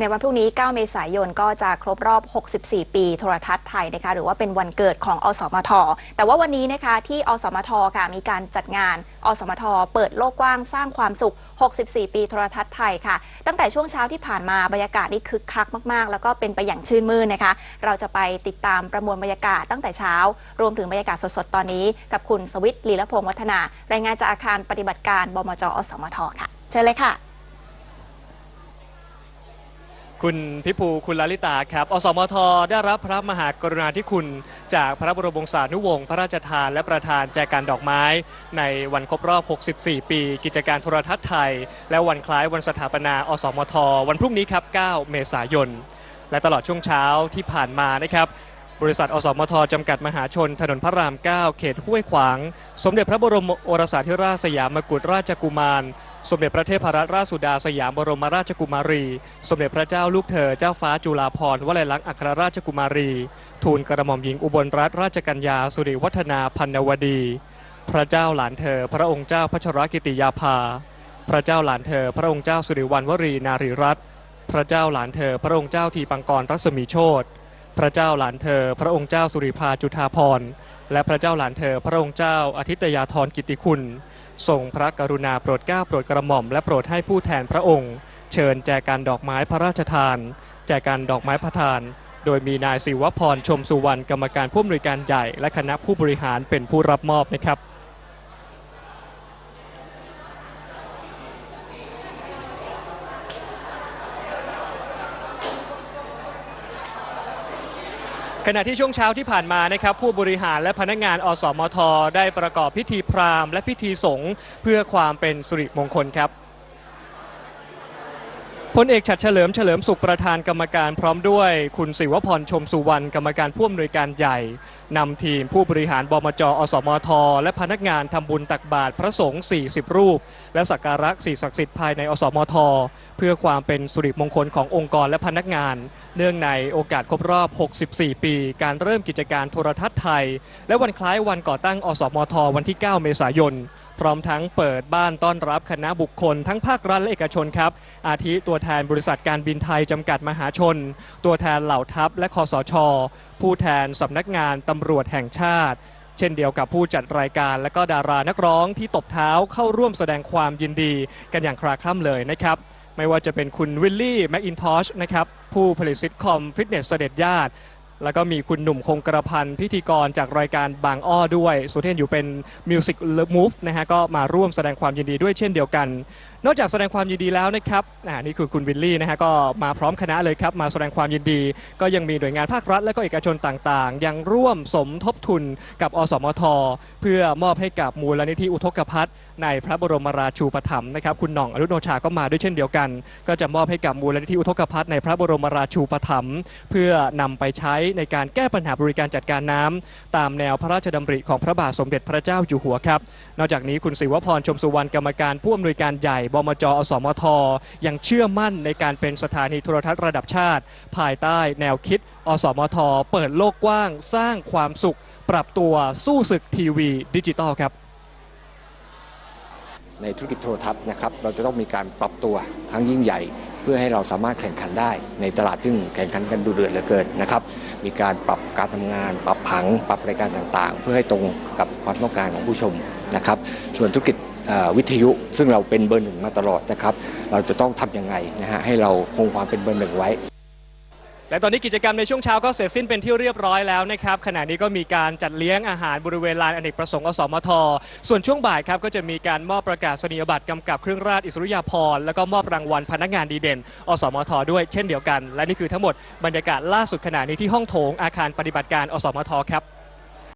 ในวันพรุ่งนี้ 9 เมษายน ก็จะครบรอบ 64 ปี โทรทัศน์ไทยนะคะ หรือว่าเป็นวันเกิดของอสมท แต่ว่าวันนี้นะคะ ที่อสมท ค่ะ มีการจัดงาน อสมท เปิดโลกกว้างสร้างความสุข 64 ปี โทรทัศน์ไทยค่ะ ตั้งแต่ช่วงเช้าที่ผ่านมา บรรยากาศนี่คึกคักมาก ๆ แล้วก็เป็นไปอย่างชื่นมื่นนะคะ เราจะไปติดตามประมวลบรรยากาศตั้งแต่เช้า รวมถึงบรรยากาศสด ๆ ตอนนี้ กับคุณสวิทย์ลีละพงษ์วัฒนา รายงานจากอาคารปฏิบัติการ บมจ อสมท ค่ะ เชิญเลยค่ะ คุณพิภูคุณลลิตาครับ อสมท ได้รับพระมหากรุณาธิคุณ จากพระบรมวงศานุวงศ์พระราชทานและประธานแจกันดอกไม้ ในวันครบรอบ 64 ปี กิจการโทรทัศน์ไทย และวันคล้ายวันสถาปนา อสมท วันพรุ่งนี้ครับ 9 เมษายน และตลอดช่วงเช้าที่ผ่านมานะครับ บริษัท อสมทจำกัดมหาชน ถนนพระราม 9 เขตห้วยขวาง สมเด็จพระบรมโอรสาธิราชสยามกุฎราชกุมาร สมเด็จพระเทพรัตนราชสุดาสยามบรมราชกุมารี สมเด็จพระเจ้าลูกเธอเจ้าฟ้าจุฬาภรณ์วลัยลักษณ์อัครราชกุมารี ทูลกระหม่อมหญิงอุบลรัตนราชกัญญาสุริวัฒนาพันนวดี พระเจ้าหลานเธอ พระองค์เจ้าพัชรกิติยาภา พระเจ้าหลานเธอ พระองค์เจ้าสุริวัณวรีนารีรัตน์พระเจ้าหลานเธอ พระองค์เจ้าทีปังกรรัศมีโชต พระเจ้าหลานเธอ พระองค์เจ้าสุริภาจุฑาภรและพระเจ้าหลานเธอ พระองค์เจ้าอาทิตยาธรกิติคุณทรงพระกรุณาโปรดเกล้าโปรดกระหม่อมและโปรดให้ผู้แทนพระองค์ เชิญแจกันดอกไม้พระราชทาน แจกันดอกไม้พระทาน โดยมีนายศิวพรชมสุวรรณกรรมการผู้อำนวยการใหญ่ และคณะผู้บริหารเป็นผู้รับมอบนะครับ ขณะที่ช่วงเช้าที่ผ่านมานะครับผู้บริหารและพนักงานอสมทได้ประกอบพิธีพราหมณ์และพิธีสงฆ์เพื่อความเป็นสุริมงคลครับ พลเอกฉัตรเฉลิมเฉลิมสุขประธานกรรมการพร้อมด้วย คุณศิวพรชมสุวรรณกรรมการผู้อำนวยการใหญ่นำทีมผู้บริหารบมจอสมท และพนักงานทำบุญตักบาตรพระสงฆ์ 40 รูป และสักการะสิ่งศักดิ์สิทธิ์ภายในอสมท เพื่อความเป็นสุริมงคลขององค์กรและพนักงาน เนื่องในโอกาสครบรอบ 64 ปี การเริ่มกิจการโทรทัศน์ไทย และวันคล้ายวันก่อตั้งอสมท วันที่ 9 เมษายน พร้อมทั้งเปิดบ้านต้อนรับคณะบุคคล ทั้งภาครัฐและเอกชนครับ อาทิตัวแทนบริษัทการบินไทยจำกัดมหาชน ตัวแทนเหล่าทัพและคอสช ผู้แทนสำนักงานตำรวจแห่งชาติ เช่นเดียวกับผู้จัดรายการและก็ดารานักร้องที่ตบเท้าเข้าร่วมแสดงความยินดี กันอย่างคลาคล่ำเลยนะครับไม่ว่าจะเป็นคุณวิลลี่แมคอินทอชนะครับผู้ผลิตซิทคอมฟิตเนสเสด็จญาติ แล้วก็มีคุณหนุ่มคงกระพันพิธีกรจากรายการบางอ้อด้วยสุเทนอยู่เป็นมิวสิกมูฟนะฮะก็มาร่วมแสดงความยินดีด้วยเช่นเดียวกันนอกจากแสดงความยินดีแล้วนะครับอ่านี่คือคุณวิลลี่นะฮะก็มาพร้อมคณะเลยครับมาแสดงความยินดี ก็ยังมีหน่วยงานภาครัฐและก็เอกชนต่างๆ ยังร่วมสมทบทุนกับอสมท เพื่อมอบให้กับมูลนิธิอุทกภัทรในพระบรมราชูปถัมภ์นะครับคุณหน่องอรุณโนชาก็มาด้วยเช่นเดียวกัน ก็จะมอบให้กับมูลนิธิอุทกภัทรในพระบรมราชูปถัมภ์เพื่อนำไปใช้ในการแก้ปัญหาบริการจัดการน้ำตามแนวพระราชดำริของพระบาทสมเด็จพระเจ้าอยู่หัวครับนอกจากนี้คุณศิวพรชมสุวรรณกรรมการผู้อำนวยการใหญ่บมจอสมท ยังเชื่อมั่นในการเป็นสถานีโทรทัศน์ระดับชาติ ภายใต้แนวคิด อสมท เปิดโลกกว้างสร้างความสุข ปรับตัวสู้ศึกทีวี ดิจิตอลครับ ในธุรกิจโทรทัศน์นะครับเราจะต้องมีการปรับตัวครั้งยิ่งใหญ่เพื่อให้เราสามารถแข่งขันได้ ในตลาดซึ่งแข่งขันกันดูเดือดเหลือเกินนะครับ มีการปรับการทำงาน ปรับผัง ปรับรายการต่างๆ เพื่อให้ตรงกับความต้องการของผู้ชมนะครับ ส่วนธุรกิจ วิทยุ ซึ่งเราเป็นเบอร์หนึ่งมาตลอดนะครับ เราจะต้องทำยังไงนะฮะให้เราคงความเป็นเบอร์หนึ่งไว้และตอนนี้กิจกรรมในช่วงเช้าก็เสร็จสิ้นเป็นที่เรียบร้อยแล้วนะครับขณะนี้ก็มีการจัดเลี้ยงอาหารบริเวณลานอเนกประสงค์อสมท ส่วนช่วงบ่ายครับก็จะมีการมอบประกาศนียบัตรกำกับเครื่องราชอิสริยาภรณ์แล้วก็มอบรางวัลพนักงานดีเด่น อสมท ด้วยเช่นเดียวกัน และนี่คือทั้งหมดบรรยากาศล่าสุดขณะนี้ที่ห้องโถงอาคารปฏิบัติการอสมทครับ